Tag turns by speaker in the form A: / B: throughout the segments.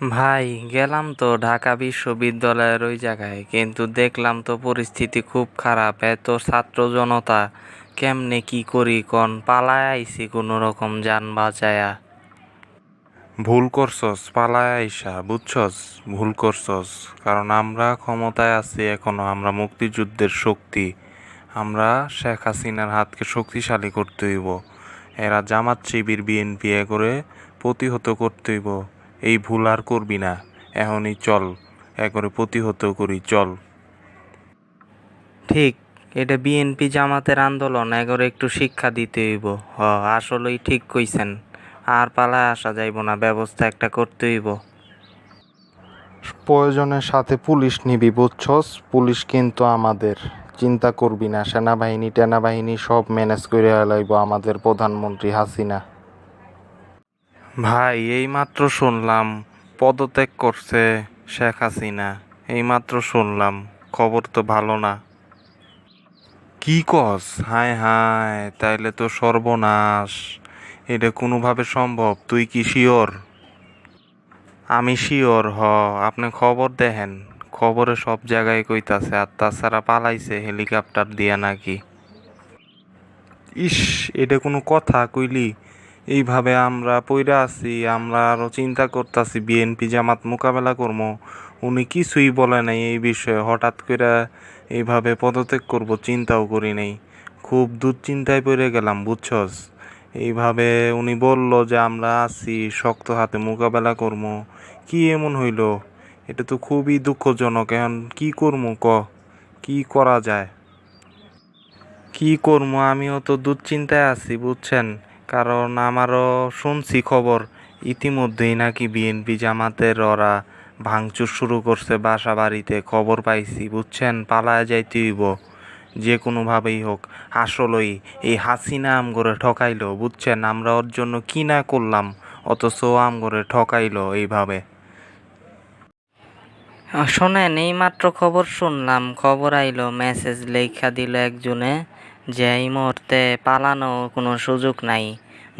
A: ভাই, গেলাম তো ঢাকা বিশ্ববিদ্যালয়ের ওই জায়গায়, কিন্তু দেখলাম তো পরিস্থিতি খুব খারাপ, এত ছাত্র জনতা, কেমনে কি করি কন, পালায় আইসি কোনো রকম যান বাঁচায়া।
B: ভুল করছস, পালায় আইসা, বুঝছস? ভুল করছস, কারণ আমরা ক্ষমতায় আছি এখনও, আমরা মুক্তিযুদ্ধের শক্তি, আমরা শেখ হাসিনার হাতকে শক্তিশালী করতে হইব, এরা জামাত শিবির, বিএনপি এ করে প্রতিহত করতে হইব। এই ভুল আর করবি না এখনই চল এ করে প্রতিহত করি চল।
A: ঠিক এটা বিএনপি জামাতের আন্দোলন এগরে একটু শিক্ষা দিতে হইব। হ আসলেই ঠিক কইছেন। আর পালায় আসা যাইব না ব্যবস্থা একটা করতে হইব।
C: প্রয়োজনের সাথে পুলিশ নিবি বুঝছস? পুলিশ কিন্তু আমাদের। চিন্তা করবি না সেনাবাহিনী টেনাবাহিনী সব ম্যানেজ করে লাইব আমাদের প্রধানমন্ত্রী হাসিনা।
B: ভাই, এইমাত্র শুনলাম পদত্যাগ করছে শেখ হাসিনা। এইমাত্র শুনলাম, খবর তো ভালো না। কি কস? হায় হায়, তাইলে তো সর্বনাশ। এটা কোনোভাবে সম্ভব? তুই কি শিওর? আমি শিওর, হ। আপনি খবর দেখেন। খবরে সব জায়গায় কইতাছে, আর তাছাড়া পালাইছে হেলিকপ্টার দিয়া নাকি। ইস, এটা কোনো কথা কইলি? এইভাবে আমরা পইরা আছি, আমরা আরও চিন্তা করতেছি, বিএনপি জামাত মোকাবেলা করব উনি কিছুই বলে নাই এই বিষয়ে। হঠাৎ করে এইভাবে পদত্যাগ করব, চিন্তাও করি নাই। খুব দুশ্চিন্তায় পড়ে গেলাম, বুঝছস? এইভাবে উনি বলল যে, আমরা আছি, শক্ত হাতে মোকাবেলা করব কি এমন হইল? এটা তো খুবই দুঃখজনক। এখন কি করব ক? কি করা যায়?
A: কি করব আমিও তো দুশ্চিন্তায় আছি, বুঝছেন? কারণ আমারও শুনছি খবর, ইতিমধ্যেই নাকি বিএনপি জামাতের ওরা ভাঙচুর শুরু করছে বাসা বাড়িতে খবর পাইছি, বুঝছেন? পালায় যাইতে হইব, যে কোনোভাবেই হোক। আসলেই এই হাসিনা আম করে ঠকাইলো, বুঝছেন? আমরা ওর জন্য কী না করলাম, অথচ ও আম করে ঠকাইলো এইভাবে। শোনেন এই মাত্র খবর শুনলাম, খবর আইলো মেসেজ লেখা দিল একজনে। যে এই মুহূর্তে পালানো কোনো সুযোগ নাই,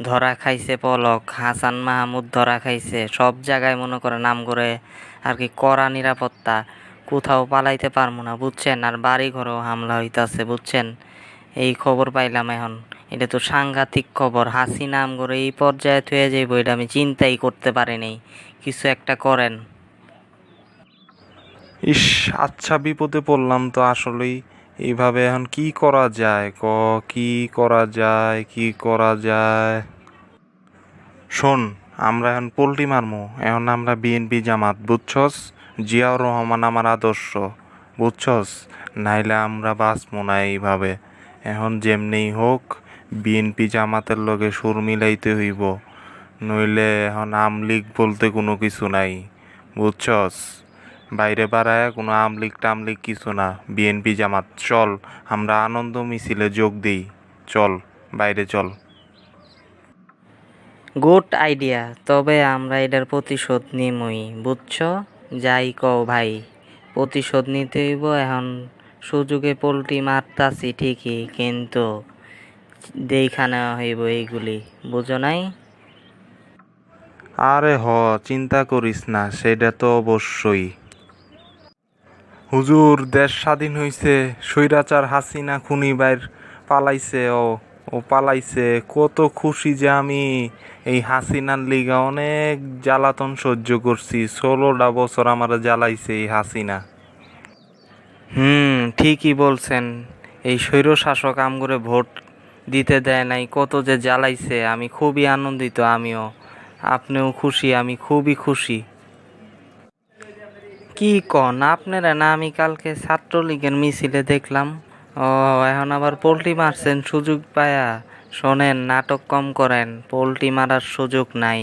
A: ধরা খাইছে পলক, হাসান মাহমুদ ধরা খাইছে, সব জায়গায় মনে করে নাম করে আর কি কড়া নিরাপত্তা, কোথাও পালাইতে পারব না, বুঝছেন? আর বাড়ি ঘরেও হামলা হইতাছে, বুঝছেন? এই খবর পাইলাম এখন। এটা তো সাংঘাতিক খবর, হাসি নাম করে এই পর্যায়ে থুয়ে যাইব, এটা আমি চিন্তাই করতে পারিনি কিছু একটা করেন।
B: ইস আচ্ছা বিপদে পড়লাম তো আসলেই। এইভাবে এখন কি করা যায়? ক, কি করা যায়? কি করা যায়? শোন, আমরা এখন পোল্ট্রি মারমু। এখন আমরা বিএনপি জামাত, বুঝছস? জিয়াউর রহমান আমার আদর্শ, বুঝছস? নাইলে আমরা বাঁচবো না এইভাবে। এখন যেমনি হোক, বিএনপি জামাতের লগে সুর মিলাইতে হইব। নইলে এখন আমলিগ বলতে কোনো কিছু নাই, বুঝছস? বাইরে বাড়ায় কোনো আমলিক টামলিক কিছু না। বিএনপি জামাত চল আমরা আনন্দ মিছিলে যোগ দিই। চল বাইরে চল।
A: গুড আইডিয়া তবে আমরা এটার প্রতিশোধ নিমই বুঝছ? যাই কও ভাই প্রতিশোধ নিতে হইব এখন। সুযোগে পোলট্রি মারতাছি ঠিকই কিন্তু দেখা নেওয়া হইব এইগুলি বুঝো নাই?
B: আরে হ চিন্তা করিস না সেটা তো অবশ্যই। হুজুর দেশ স্বাধীন হইছে, স্বৈরাচার হাসিনা খুনি বাইর পালাইছে, ও ও পালাইছে। কত খুশি যে আমি এই হাসিনার লিগা অনেক জ্বালাতন সহ্য করছি। ষোলোটা বছর আমার জ্বালাইছে এই হাসিনা।
A: হুম, ঠিকই বলছেন। এই স্বৈর শাসক আমগরে ভোট দিতে দেয় নাই, কত যে জ্বালাইছে, আমি খুবই আনন্দিত, আমিও। আপনিও খুশি, আমি খুবই খুশি। কি কন? আপনারা না আমি কালকে ছাত্রলীগের মিছিলে দেখলাম। ও এখন আবার পোলট্রি মারছেন সুযোগ পায়া। শোনেন নাটক কম করেন পোলট্রি মারার সুযোগ নাই।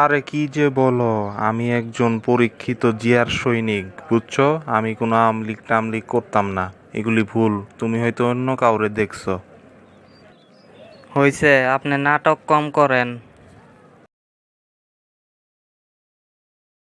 B: আরে কি যে বলো আমি একজন পরীক্ষিত জিয়ার সৈনিক বুঝছ? আমি কোনো আমলিক টামলিক করতাম না। এগুলি ভুল তুমি হয়তো অন্য কাউরে দেখছ।
A: হয়েছে আপনি নাটক কম করেন।